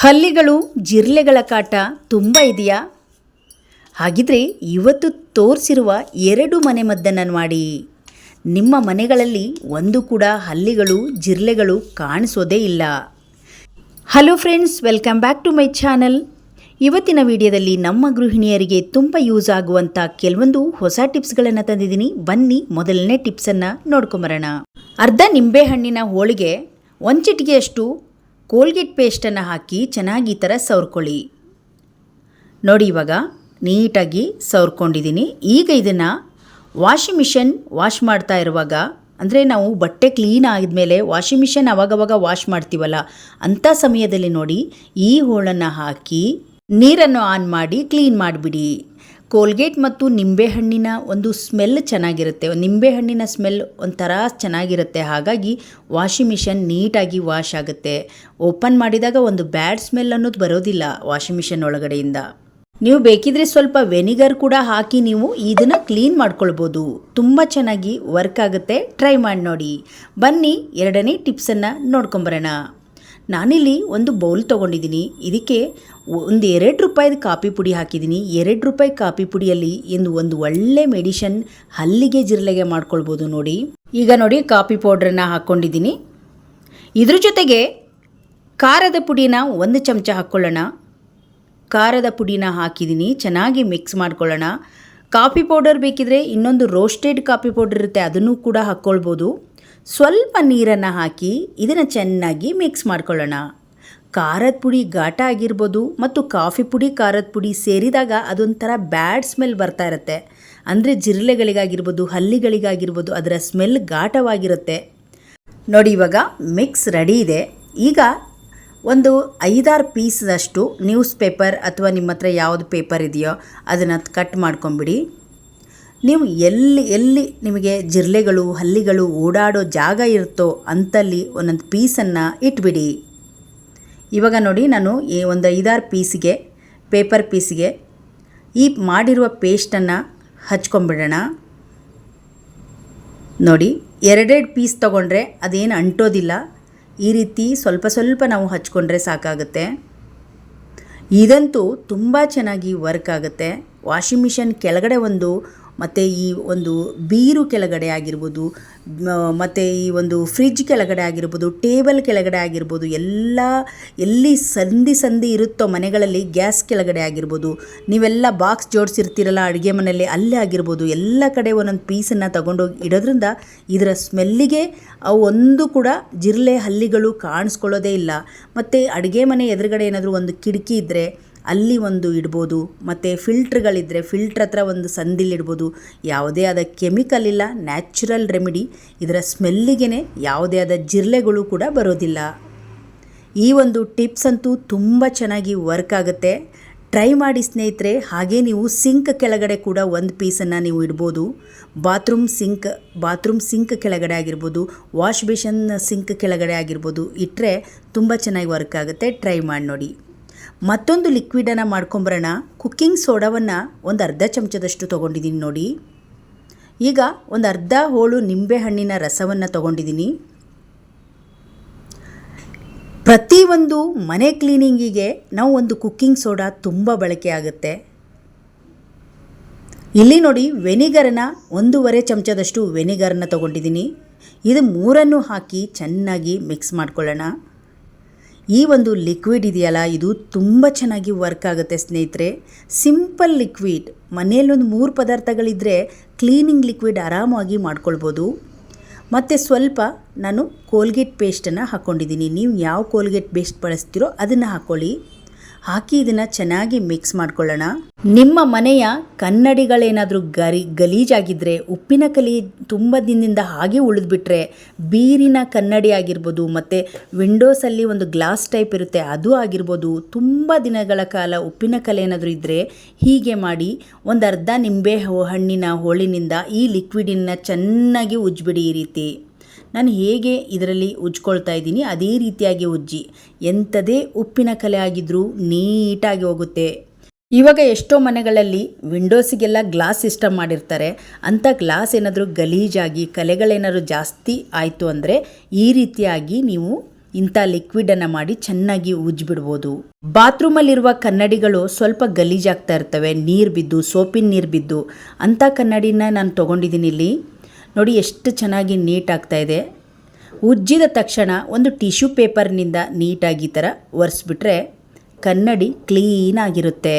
ಹಲ್ಲಿಗಳು ಜಿರ್ಲೆಗಳ ಕಾಟ ತುಂಬ ಇದೆಯಾ? ಹಾಗಿದ್ರೆ ಇವತ್ತು ತೋರಿಸಿರುವ ಎರಡು ಮನೆಮದ್ದನ್ನು ಮಾಡಿ. ನಿಮ್ಮ ಮನೆಗಳಲ್ಲಿ ಒಂದು ಕೂಡ ಹಲ್ಲಿಗಳು, ಜಿರ್ಲೆಗಳು ಕಾಣಿಸೋದೇ ಇಲ್ಲ. Hello friends welcome back to my channel ಇವತ್ತಿನ ವಿಡಿಯೋದಲ್ಲಿ ನಮ್ಮ ಗೃಹಿಣಿಯರಿಗೆ ತುಂಬ ಯೂಸ್ ಆಗುವಂಥ ಕೆಲವೊಂದು ಹೊಸ ಟಿಪ್ಸ್ಗಳನ್ನು ತಂದಿದ್ದೀನಿ. ಬನ್ನಿ, ಮೊದಲನೇ ಟಿಪ್ಸನ್ನು ನೋಡ್ಕೊಂಬರೋಣ. ಅರ್ಧ ನಿಂಬೆಹಣ್ಣಿನ ಹೋಳಿಗೆ, ಒಂದು ಚಿಟಿಗೆಯಷ್ಟು ಕೋಲ್ಗೇಟ್ ಪೇಸ್ಟನ್ನು ಹಾಕಿ ಚೆನ್ನಾಗಿ ಈ ಥರ ಸವರ್ಕೊಳ್ಳಿ. ನೋಡಿ ಇವಾಗ, ನೀಟಾಗಿ ಸವರ್ಕೊಂಡಿದ್ದೀನಿ. ಈಗ ಇದನ್ನು ವಾಷಿಂಗ್ ಮಿಷನ್ ವಾಶ್ ಮಾಡ್ತಾ ಇರುವಾಗ, ಅಂದರೆ ನಾವು ಬಟ್ಟೆ ಕ್ಲೀನ್ ಆದಮೇಲೆ ವಾಷಿಂಗ್ ಮಿಷನ್ ಅವಾಗವಾಗ ವಾಶ್ ಮಾಡ್ತೀವಲ್ಲ, ಅಂಥ ಸಮಯದಲ್ಲಿ ನೋಡಿ ಈ ಹೋಳನ್ನು ಹಾಕಿ ನೀರನ್ನು ಆನ್ ಮಾಡಿ ಕ್ಲೀನ್ ಮಾಡಿಬಿಡಿ. ಕೋಲ್ಗೇಟ್ ಮತ್ತು ನಿಂಬೆಹಣ್ಣಿನ ಒಂದು ಸ್ಮೆಲ್ ಚೆನ್ನಾಗಿರುತ್ತೆ. ನಿಂಬೆಹಣ್ಣಿನ ಸ್ಮೆಲ್ ಒಂಥರ ಚೆನ್ನಾಗಿರುತ್ತೆ. ಹಾಗಾಗಿ ವಾಷಿಂಗ್ ಮಿಷನ್ ನೀಟಾಗಿ ವಾಶ್ ಆಗುತ್ತೆ. ಓಪನ್ ಮಾಡಿದಾಗ ಒಂದು ಬ್ಯಾಡ್ ಸ್ಮೆಲ್ ಅನ್ನೋದು ಬರೋದಿಲ್ಲ ವಾಷಿಂಗ್ ಮಿಷನ್ ಒಳಗಡೆಯಿಂದ. ನೀವು ಬೇಕಿದ್ರೆ ಸ್ವಲ್ಪ ವೆನಿಗರ್ ಕೂಡ ಹಾಕಿ ನೀವು ಇದನ್ನು ಕ್ಲೀನ್ ಮಾಡ್ಕೊಳ್ಬೋದು. ತುಂಬ ಚೆನ್ನಾಗಿ ವರ್ಕ್ ಆಗುತ್ತೆ. ಟ್ರೈ ಮಾಡಿ ನೋಡಿ. ಬನ್ನಿ, ಎರಡನೇ ಟಿಪ್ಸನ್ನು ನೋಡ್ಕೊಂಬರೋಣ. ನಾನಿಲ್ಲಿ ಒಂದು ಬೌಲ್ ತೊಗೊಂಡಿದ್ದೀನಿ. ಇದಕ್ಕೆ ಒಂದು ಎರಡು ರೂಪಾಯಿದು ಕಾಫಿ ಪುಡಿ ಹಾಕಿದ್ದೀನಿ. ಎರಡು ರೂಪಾಯಿ ಕಾಫಿ ಪುಡಿಯಲ್ಲಿ ಎಂದು ಒಂದು ಒಳ್ಳೆ ಮೆಡಿಷನ್ ಹಲ್ಲಿಗೆ ಜಿರಲೆಗೆ ಮಾಡ್ಕೊಳ್ಬೋದು ನೋಡಿ. ಈಗ ನೋಡಿ ಕಾಫಿ ಪೌಡ್ರನ್ನ ಹಾಕ್ಕೊಂಡಿದ್ದೀನಿ ಇದ್ರ ಜೊತೆಗೆ ಖಾರದ ಪುಡಿನ ಒಂದು ಚಮಚ ಹಾಕ್ಕೊಳ್ಳೋಣ. ಖಾರದ ಪುಡಿನ ಹಾಕಿದ್ದೀನಿ. ಚೆನ್ನಾಗಿ ಮಿಕ್ಸ್ ಮಾಡ್ಕೊಳ್ಳೋಣ. ಕಾಫಿ ಪೌಡರ್ ಬೇಕಿದ್ರೆ ಇನ್ನೊಂದು ರೋಸ್ಟೆಡ್ ಕಾಫಿ ಪೌಡರ್ ಇರುತ್ತೆ, ಅದನ್ನು ಕೂಡ ಹಾಕ್ಕೊಳ್ಬೋದು. ಸ್ವಲ್ಪ ನೀರನ್ನು ಹಾಕಿ ಇದನ್ನು ಚೆನ್ನಾಗಿ ಮಿಕ್ಸ್ ಮಾಡ್ಕೊಳ್ಳೋಣ. ಖಾರದ ಪುಡಿ ಘಾಟ ಆಗಿರ್ಬೋದು ಮತ್ತು ಕಾಫಿ ಪುಡಿ, ಖಾರದ ಪುಡಿ ಸೇರಿದಾಗ ಅದೊಂಥರ ಬ್ಯಾಡ್ ಸ್ಮೆಲ್ ಬರ್ತಾ ಇರುತ್ತೆ. ಅಂದರೆ ಜಿರಲೆಗಳಿಗಾಗಿರ್ಬೋದು ಹಲ್ಲಿಗಳಿಗಾಗಿರ್ಬೋದು, ಅದರ ಸ್ಮೆಲ್ ಘಾಟವಾಗಿರುತ್ತೆ. ನೋಡಿ ಇವಾಗ ಮಿಕ್ಸ್ ರೆಡಿ ಇದೆ. ಈಗ ಒಂದು ಐದಾರು ಪೀಸ್ದಷ್ಟು ನ್ಯೂಸ್ ಪೇಪರ್ ಅಥವಾ ನಿಮ್ಮ ಹತ್ರ ಯಾವುದು ಪೇಪರ್ ಇದೆಯೋ ಅದನ್ನು ಕಟ್ ಮಾಡ್ಕೊಂಬಿಡಿ. ನೀವು ಎಲ್ಲಿ ಎಲ್ಲಿ ನಿಮಗೆ ಜಿರಲೆಗಳು, ಹಲ್ಲಿಗಳು ಓಡಾಡೋ ಜಾಗ ಇರುತ್ತೋ ಅಂತಲ್ಲಿ ಒಂದೊಂದು ಪೀಸನ್ನು ಇಟ್ಬಿಡಿ. ಇವಾಗ ನೋಡಿ ನಾನು ಈ ಒಂದು ಐದಾರು ಪೀಸಿಗೆ, ಪೇಪರ್ ಪೀಸಿಗೆ ಈ ಮಾಡಿರುವ ಪೇಸ್ಟನ್ನು ಹಚ್ಕೊಂಬಿಡೋಣ. ನೋಡಿ, ಎರಡೆರಡು ಪೀಸ್ ತೊಗೊಂಡ್ರೆ ಅದೇನು ಅಂಟೋದಿಲ್ಲ. ಈ ರೀತಿ ಸ್ವಲ್ಪ ಸ್ವಲ್ಪ ನಾವು ಹಚ್ಕೊಂಡ್ರೆ ಸಾಕಾಗುತ್ತೆ. ಇದಂತೂ ತುಂಬ ಚೆನ್ನಾಗಿ ವರ್ಕ್ ಆಗುತ್ತೆ. ವಾಷಿಂಗ್ ಮಿಷನ್ ಕೆಳಗಡೆ ಒಂದು ಮತ್ತು ಈ ಒಂದು ಬೀರು ಕೆಳಗಡೆ ಆಗಿರ್ಬೋದು ಮತ್ತು ಈ ಒಂದು ಫ್ರಿಜ್ ಕೆಳಗಡೆ ಆಗಿರ್ಬೋದು, ಟೇಬಲ್ ಕೆಳಗಡೆ ಆಗಿರ್ಬೋದು, ಎಲ್ಲ ಎಲ್ಲಿ ಸಂಧಿ ಸಂಧಿ ಇರುತ್ತೋ ಮನೆಗಳಲ್ಲಿ ಗ್ಯಾಸ್ ಕೆಳಗಡೆ ಆಗಿರ್ಬೋದು, ನೀವೆಲ್ಲ ಬಾಕ್ಸ್ ಜೋಡಿಸಿರ್ತೀರಲ್ಲ ಅಡುಗೆ ಮನೆಯಲ್ಲಿ ಅಲ್ಲೇ ಆಗಿರ್ಬೋದು, ಎಲ್ಲ ಕಡೆ ಒಂದೊಂದು ಪೀಸನ್ನು ತಗೊಂಡೋಗಿ ಇಡೋದ್ರಿಂದ ಇದರ ಸ್ಮೆಲ್ಲಿಗೆ ಅವು ಒಂದು ಕೂಡ ಜಿರಲೆ ಹಲ್ಲಿಗಳು ಕಾಣಿಸ್ಕೊಳ್ಳೋದೇ ಇಲ್ಲ. ಮತ್ತು ಅಡುಗೆ ಮನೆ ಎದುರುಗಡೆ ಏನಾದರೂ ಒಂದು ಕಿಟಕಿ ಇದ್ದರೆ ಅಲ್ಲಿ ಒಂದು ಇಡ್ಬೋದು, ಮತ್ತು ಫಿಲ್ಟ್ರ್ಗಳಿದ್ದರೆ ಫಿಲ್ಟ್ರ್ ಹತ್ರ ಒಂದು ಸಂದಿಲಿಡ್ಬೋದು ಯಾವುದೇ ಆದ ಕೆಮಿಕಲ್ ಇಲ್ಲ, ನ್ಯಾಚುರಲ್ ರೆಮಿಡಿ. ಇದರ ಸ್ಮೆಲ್ಲಿಗೆ ಯಾವುದೇ ಆದ ಜಿರ್ಲೆಗಳು ಕೂಡ ಬರೋದಿಲ್ಲ. ಈ ಒಂದು ಟಿಪ್ಸ್ ಅಂತೂ ತುಂಬ ಚೆನ್ನಾಗಿ ವರ್ಕ್ ಆಗುತ್ತೆ. ಟ್ರೈ ಮಾಡಿ ಸ್ನೇಹಿತರೆ, ಹಾಗೆ ನೀವು ಸಿಂಕ್ ಕೆಳಗಡೆ ಕೂಡ ಒಂದು ಪೀಸನ್ನು ನೀವು ಇಡ್ಬೋದು. ಬಾತ್ರೂಮ್ ಸಿಂಕ್ ಬಾತ್ರೂಮ್ ಸಿಂಕ್ ಕೆಳಗಡೆ ಆಗಿರ್ಬೋದು ವಾಶ್ ಬೇಷನ್ ಸಿಂಕ್ ಕೆಳಗಡೆ ಆಗಿರ್ಬೋದು ಇಟ್ಟರೆ ತುಂಬ ಚೆನ್ನಾಗಿ ವರ್ಕ್ ಆಗುತ್ತೆ. ಟ್ರೈ ಮಾಡಿ ನೋಡಿ. ಮತ್ತೊಂದು ಲಿಕ್ವಿಡನ್ನು ಮಾಡ್ಕೊಂಬರೋಣ. ಕುಕ್ಕಿಂಗ್ ಸೋಡಾವನ್ನು ಒಂದು ಅರ್ಧ ಚಮಚದಷ್ಟು ತೊಗೊಂಡಿದ್ದೀನಿ ನೋಡಿ. ಈಗ ಒಂದು ಅರ್ಧ ಹೋಳು ನಿಂಬೆಹಣ್ಣಿನ ರಸವನ್ನು ತೊಗೊಂಡಿದ್ದೀನಿ ಪ್ರತಿಯೊಂದು ಮನೆ ಕ್ಲೀನಿಂಗಿಗೆ ನಾವು ಒಂದು ಕುಕ್ಕಿಂಗ್ ಸೋಡಾ ತುಂಬ ಬಳಕೆ ಆಗುತ್ತೆ. ಇಲ್ಲಿ ನೋಡಿ ವೆನಿಗರನ್ನ ಒಂದೂವರೆ ಚಮಚದಷ್ಟು ವೆನಿಗರನ್ನ ತೊಗೊಂಡಿದ್ದೀನಿ ಇದು ಮೂರನ್ನು ಹಾಕಿ ಚೆನ್ನಾಗಿ ಮಿಕ್ಸ್ ಮಾಡ್ಕೊಳ್ಳೋಣ. ಈ ಒಂದು ಲಿಕ್ವಿಡ್ ಇದೆಯಲ್ಲ, ಇದು ತುಂಬ ಚೆನ್ನಾಗಿ ವರ್ಕ್ ಆಗುತ್ತೆ ಸ್ನೇಹಿತರೆ. ಸಿಂಪಲ್ ಲಿಕ್ವಿಡ್ ಮನೆಯಲ್ಲಿ ಒಂದು ಮೂರು ಪದಾರ್ಥಗಳಿದ್ದರೆ ಕ್ಲೀನಿಂಗ್ ಲಿಕ್ವಿಡ್ ಆರಾಮಾಗಿ ಮಾಡ್ಕೊಳ್ಬೋದು. ಮತ್ತು ಸ್ವಲ್ಪ ನಾನು ಕೋಲ್ಗೇಟ್ ಪೇಸ್ಟನ್ನು ಹಾಕ್ಕೊಂಡಿದ್ದೀನಿ ನೀವು ಯಾವ ಕೋಲ್ಗೇಟ್ ಪೇಸ್ಟ್ ಬಳಸ್ತೀರೋ ಅದನ್ನು ಹಾಕ್ಕೊಳ್ಳಿ ಹಾಕಿ ಇದನ್ನು ಚೆನ್ನಾಗಿ ಮಿಕ್ಸ್ ಮಾಡ್ಕೊಳ್ಳೋಣ. ನಿಮ್ಮ ಮನೆಯ ಕನ್ನಡಿಗಳೇನಾದರೂ ಗರಿ ಗಲೀಜಾಗಿದ್ದರೆ ಉಪ್ಪಿನ ಕಲಿ ತುಂಬ ದಿನದಿಂದ ಹಾಗೆ ಉಳಿದ್ಬಿಟ್ರೆ ಬೀರಿನ ಕನ್ನಡಿ ಆಗಿರ್ಬೋದು ಮತ್ತು ವಿಂಡೋಸಲ್ಲಿ ಒಂದು ಗ್ಲಾಸ್ ಟೈಪ್ ಇರುತ್ತೆ ಅದು ಆಗಿರ್ಬೋದು ತುಂಬ ದಿನಗಳ ಕಾಲ ಉಪ್ಪಿನ ಕಲೆ ಏನಾದರೂ ಇದ್ದರೆ ಹೀಗೆ ಮಾಡಿ ಒಂದು ಅರ್ಧ ನಿಂಬೆ ಹಣ್ಣಿನ ಹೋಳಿನಿಂದ ಈ ಲಿಕ್ವಿಡಿನ ಚೆನ್ನಾಗಿ ಉಜ್ಜಿಬಿಡಿ ಈ ರೀತಿ. ನಾನು ಹೇಗೆ ಇದರಲ್ಲಿ ಉಜ್ಕೊಳ್ತಾ ಇದ್ದೀನಿ, ಅದೇ ರೀತಿಯಾಗಿ ಉಜ್ಜಿ. ಎಂಥದೇ ಉಪ್ಪಿನ ಕಲೆ ಆಗಿದ್ರೂ ನೀಟಾಗಿ ಹೋಗುತ್ತೆ. ಇವಾಗ ಎಷ್ಟೋ ಮನೆಗಳಲ್ಲಿ ವಿಂಡೋಸಿಗೆಲ್ಲ ಗ್ಲಾಸ್ ಸಿಸ್ಟಮ್ ಮಾಡಿರ್ತಾರೆ. ಅಂಥ ಗ್ಲಾಸ್ ಏನಾದರೂ ಗಲೀಜಾಗಿ ಕಲೆಗಳೇನಾದರೂ ಜಾಸ್ತಿ ಆಯಿತು ಅಂದರೆ ಈ ರೀತಿಯಾಗಿ ನೀವು ಇಂಥ ಲಿಕ್ವಿಡನ್ನು ಮಾಡಿ ಚೆನ್ನಾಗಿ ಉಜ್ಜಿಬಿಡ್ಬೋದು. ಬಾತ್ರೂಮಲ್ಲಿರುವ ಕನ್ನಡಿಗಳು ಸ್ವಲ್ಪ ಗಲೀಜಾಗ್ತಾ ಇರ್ತವೆ. ನೀರು ಬಿದ್ದು, ಸೋಪಿನ ನೀರು ಬಿದ್ದು. ಅಂಥ ಕನ್ನಡಿನ ನಾನು ತೊಗೊಂಡಿದ್ದೀನಿ ಇಲ್ಲಿ. ನೋಡಿ ಎಷ್ಟು ಚೆನ್ನಾಗಿ ನೀಟಾಗ್ತಾ ಇದೆ. ಉಜ್ಜಿದ ತಕ್ಷಣ ಒಂದು ಟಿಶ್ಯೂ ಪೇಪರ್ನಿಂದ ನೀಟಾಗಿ ಈ ಥರ ಒರೆಸ್ಬಿಟ್ರೆ ಕನ್ನಡಿ ಕ್ಲೀನಾಗಿರುತ್ತೆ.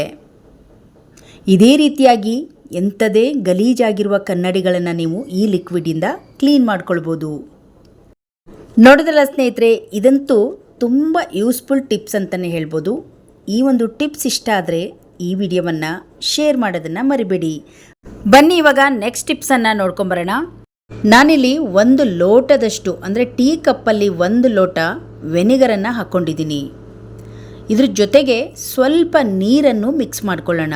ಇದೇ ರೀತಿಯಾಗಿ ಎಂಥದೇ ಗಲೀಜಾಗಿರುವ ಕನ್ನಡಿಗಳನ್ನು ನೀವು ಈ ಲಿಕ್ವಿಡಿಂದ ಕ್ಲೀನ್ ಮಾಡ್ಕೊಳ್ಬೋದು. ನೋಡಿದ್ರಲ್ಲ ಸ್ನೇಹಿತರೆ, ಇದಂತೂ ತುಂಬ ಯೂಸ್ಫುಲ್ ಟಿಪ್ಸ್ ಅಂತಲೇ ಹೇಳ್ಬೋದು. ಈ ಒಂದು ಟಿಪ್ಸ್ ಇಷ್ಟ ಆದರೆ ಈ ವಿಡಿಯೋವನ್ನು ಶೇರ್ ಮಾಡೋದನ್ನು ಮರಿಬೇಡಿ. ಬನ್ನಿ ಇವಾಗ ನೆಕ್ಸ್ಟ್ ಟಿಪ್ಸನ್ನು ನೋಡ್ಕೊಂಬರೋಣ. ನಾನಿಲ್ಲಿ ಒಂದು ಲೋಟದಷ್ಟು, ಅಂದರೆ ಟೀ ಕಪ್ಪಲ್ಲಿ ಒಂದು ಲೋಟ ವೆನಿಗರನ್ನು ಹಾಕ್ಕೊಂಡಿದ್ದೀನಿ ಇದ್ರ ಜೊತೆಗೆ ಸ್ವಲ್ಪ ನೀರನ್ನು ಮಿಕ್ಸ್ ಮಾಡ್ಕೊಳ್ಳೋಣ.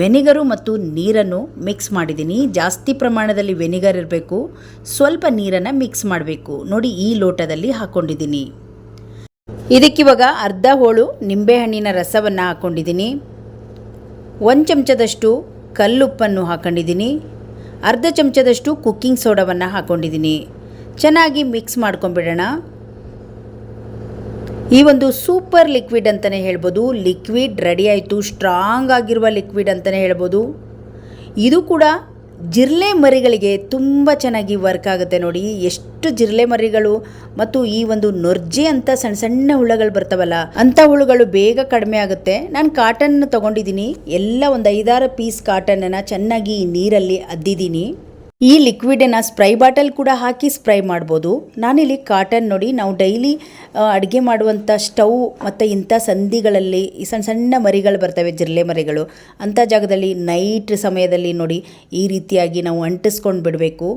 ವೆನಿಗರು ಮತ್ತು ನೀರನ್ನು ಮಿಕ್ಸ್ ಮಾಡಿದ್ದೀನಿ. ಜಾಸ್ತಿ ಪ್ರಮಾಣದಲ್ಲಿ ವೆನಿಗರ್ ಇರಬೇಕು. ಸ್ವಲ್ಪ ನೀರನ್ನು ಮಿಕ್ಸ್ ಮಾಡಬೇಕು. ನೋಡಿ, ಈ ಲೋಟದಲ್ಲಿ ಹಾಕ್ಕೊಂಡಿದ್ದೀನಿ ಇದಕ್ಕಿವಾಗ ಅರ್ಧ ಹೋಳು ನಿಂಬೆಹಣ್ಣಿನ ರಸವನ್ನು ಹಾಕ್ಕೊಂಡಿದ್ದೀನಿ ಒಂದು ಚಮಚದಷ್ಟು ಕಲ್ಲುಪ್ಪನ್ನು ಹಾಕ್ಕೊಂಡಿದ್ದೀನಿ ಅರ್ಧ ಚಮಚದಷ್ಟು ಕುಕ್ಕಿಂಗ್ ಸೋಡಾವನ್ನು ಹಾಕ್ಕೊಂಡಿದ್ದೀನಿ ಚೆನ್ನಾಗಿ ಮಿಕ್ಸ್ ಮಾಡ್ಕೊಂಬಿಡೋಣ ಈ ಒಂದು ಸೂಪರ್ ಲಿಕ್ವಿಡ್ ಅಂತಲೇ ಹೇಳ್ಬೋದು. ಲಿಕ್ವಿಡ್ ರೆಡಿ ಆಯಿತು, ಸ್ಟ್ರಾಂಗ್ ಆಗಿರುವ ಲಿಕ್ವಿಡ್ ಅಂತಲೇ ಹೇಳ್ಬೋದು. ಇದು ಕೂಡ ಜಿರಳೆ ಮರಿಗಳಿಗೆ ತುಂಬ ಚೆನ್ನಾಗಿ ವರ್ಕ್ ಆಗುತ್ತೆ ನೋಡಿ. ಎಷ್ಟು ಜಿರಳೆ ಮರಿಗಳು ಮತ್ತು ಈ ಒಂದು ನೊರ್ಜೆ ಅಂತ ಸಣ್ಣ ಸಣ್ಣ ಹುಳಗಳು ಬರ್ತಾವಲ್ಲ, ಅಂಥ ಹುಳುಗಳು ಬೇಗ ಕಡಿಮೆ ಆಗುತ್ತೆ. ನಾನು ಕಾಟನ್ ತೊಗೊಂಡಿದ್ದೀನಿ. ಎಲ್ಲ ಒಂದು ಐದಾರು ಪೀಸ್ ಕಾಟನನ್ನು ಚೆನ್ನಾಗಿ ನೀರಲ್ಲಿ ಅದ್ದಿದ್ದೀನಿ. ಈ ಲಿಕ್ವಿಡನ್ನು ಸ್ಪ್ರೈ ಬಾಟಲ್ ಕೂಡ ಹಾಕಿ ಸ್ಪ್ರೈ ಮಾಡ್ಬೋದು. ನಾನಿಲ್ಲಿ ಕಾಟನ್ ನೋಡಿ, ನಾವು ಡೈಲಿ ಅಡುಗೆ ಮಾಡುವಂಥ ಸ್ಟವ್ ಮತ್ತು ಇಂಥ ಸಂಧಿಗಳಲ್ಲಿ ಈ ಸಣ್ಣ ಸಣ್ಣ ಮರಿಗಳು ಬರ್ತವೆ ಜಿರಲೆ ಮರಿಗಳು. ಅಂಥ ಜಾಗದಲ್ಲಿ ನೈಟ್ ಸಮಯದಲ್ಲಿ ನೋಡಿ ಈ ರೀತಿಯಾಗಿ ನಾವು ಅಂಟಿಸ್ಕೊಂಡು ಬಿಡಬೇಕು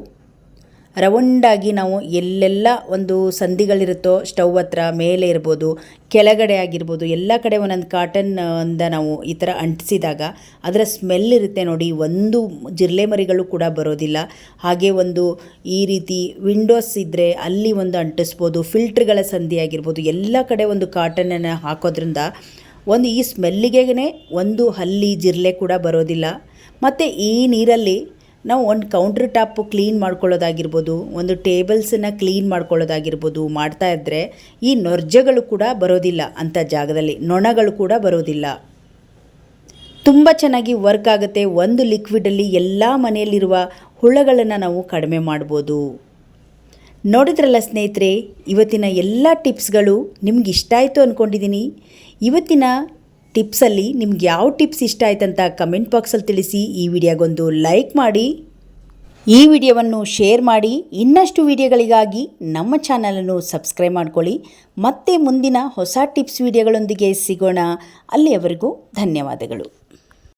ರೌಂಡಾಗಿ ನಾವು ಎಲ್ಲೆಲ್ಲ ಒಂದು ಸಂಧಿಗಳಿರುತ್ತೋ ಸ್ಟವ್ ಹತ್ರ ಮೇಲೆ ಇರ್ಬೋದು, ಕೆಳಗಡೆ ಆಗಿರ್ಬೋದು, ಎಲ್ಲ ಕಡೆ ಒಂದೊಂದು ಕಾಟನ್ ಅಂದ ನಾವು ಈ ಥರ ಅಂಟಿಸಿದಾಗ ಅದರ ಸ್ಮೆಲ್ ಇರುತ್ತೆ ನೋಡಿ. ಒಂದು ಜಿರಲೆ ಮರಿಗಳು ಕೂಡ ಬರೋದಿಲ್ಲ. ಹಾಗೆ ಒಂದು ಈ ರೀತಿ ವಿಂಡೋಸ್ ಇದ್ದರೆ ಅಲ್ಲಿ ಒಂದು ಅಂಟಿಸ್ಬೋದು ಫಿಲ್ಟ್ರ್ಗಳ ಸಂಧಿ ಆಗಿರ್ಬೋದು, ಎಲ್ಲ ಕಡೆ ಒಂದು ಕಾಟನನ್ನು ಹಾಕೋದ್ರಿಂದ ಒಂದು ಈ ಸ್ಮೆಲ್ಲಿಗೆ ಒಂದು ಹಲ್ಲಿ ಜಿರಲೆ ಕೂಡ ಬರೋದಿಲ್ಲ. ಮತ್ತು ಈ ನೀರಲ್ಲಿ ನಾವು ಒಂದು ಕೌಂಟ್ರ್ ಟಾಪು ಕ್ಲೀನ್ ಮಾಡ್ಕೊಳ್ಳೋದಾಗಿರ್ಬೋದು, ಒಂದು ಟೇಬಲ್ಸನ್ನು ಕ್ಲೀನ್ ಮಾಡ್ಕೊಳ್ಳೋದಾಗಿರ್ಬೋದು ಮಾಡ್ತಾ ಇದ್ದರೆ ಈ ನೊರ್ಜೆಗಳು ಕೂಡ ಬರೋದಿಲ್ಲ ಅಂಥ ಜಾಗದಲ್ಲಿ, ನೊಣಗಳು ಕೂಡ ಬರೋದಿಲ್ಲ. ತುಂಬ ಚೆನ್ನಾಗಿ ವರ್ಕ್ ಆಗುತ್ತೆ ಒಂದು ಲಿಕ್ವಿಡಲ್ಲಿ ಎಲ್ಲ ಮನೆಯಲ್ಲಿರುವ ಹುಳಗಳನ್ನು ನಾವು ಕಡಿಮೆ ಮಾಡ್ಬೋದು. ನೋಡಿದ್ರಲ್ಲ ಸ್ನೇಹಿತರೆ, ಇವತ್ತಿನ ಎಲ್ಲ ಟಿಪ್ಸ್ಗಳು ನಿಮ್ಗೆ ಇಷ್ಟ ಆಯಿತು ಅಂದ್ಕೊಂಡಿದ್ದೀನಿ ಇವತ್ತಿನ ಟಿಪ್ಸಲ್ಲಿ ನಿಮ್ಗೆ ಯಾವ ಟಿಪ್ಸ್ ಇಷ್ಟ ಆಯ್ತಂತ ಕಮೆಂಟ್ ಬಾಕ್ಸಲ್ಲಿ ತಿಳಿಸಿ ಈ ವಿಡಿಯೋಗೊಂದು ಲೈಕ್ ಮಾಡಿ. ಈ ವಿಡಿಯೋವನ್ನು ಶೇರ್ ಮಾಡಿ. ಇನ್ನಷ್ಟು ವಿಡಿಯೋಗಳಿಗಾಗಿ ನಮ್ಮ ಚಾನಲನ್ನು ಸಬ್ಸ್ಕ್ರೈಬ್ ಮಾಡ್ಕೊಳ್ಳಿ. ಮತ್ತೆ ಮುಂದಿನ ಹೊಸ ಟಿಪ್ಸ್ ವಿಡಿಯೋಗಳೊಂದಿಗೆ ಸಿಗೋಣ. ಅಲ್ಲಿಯವರೆಗೂ ಧನ್ಯವಾದಗಳು.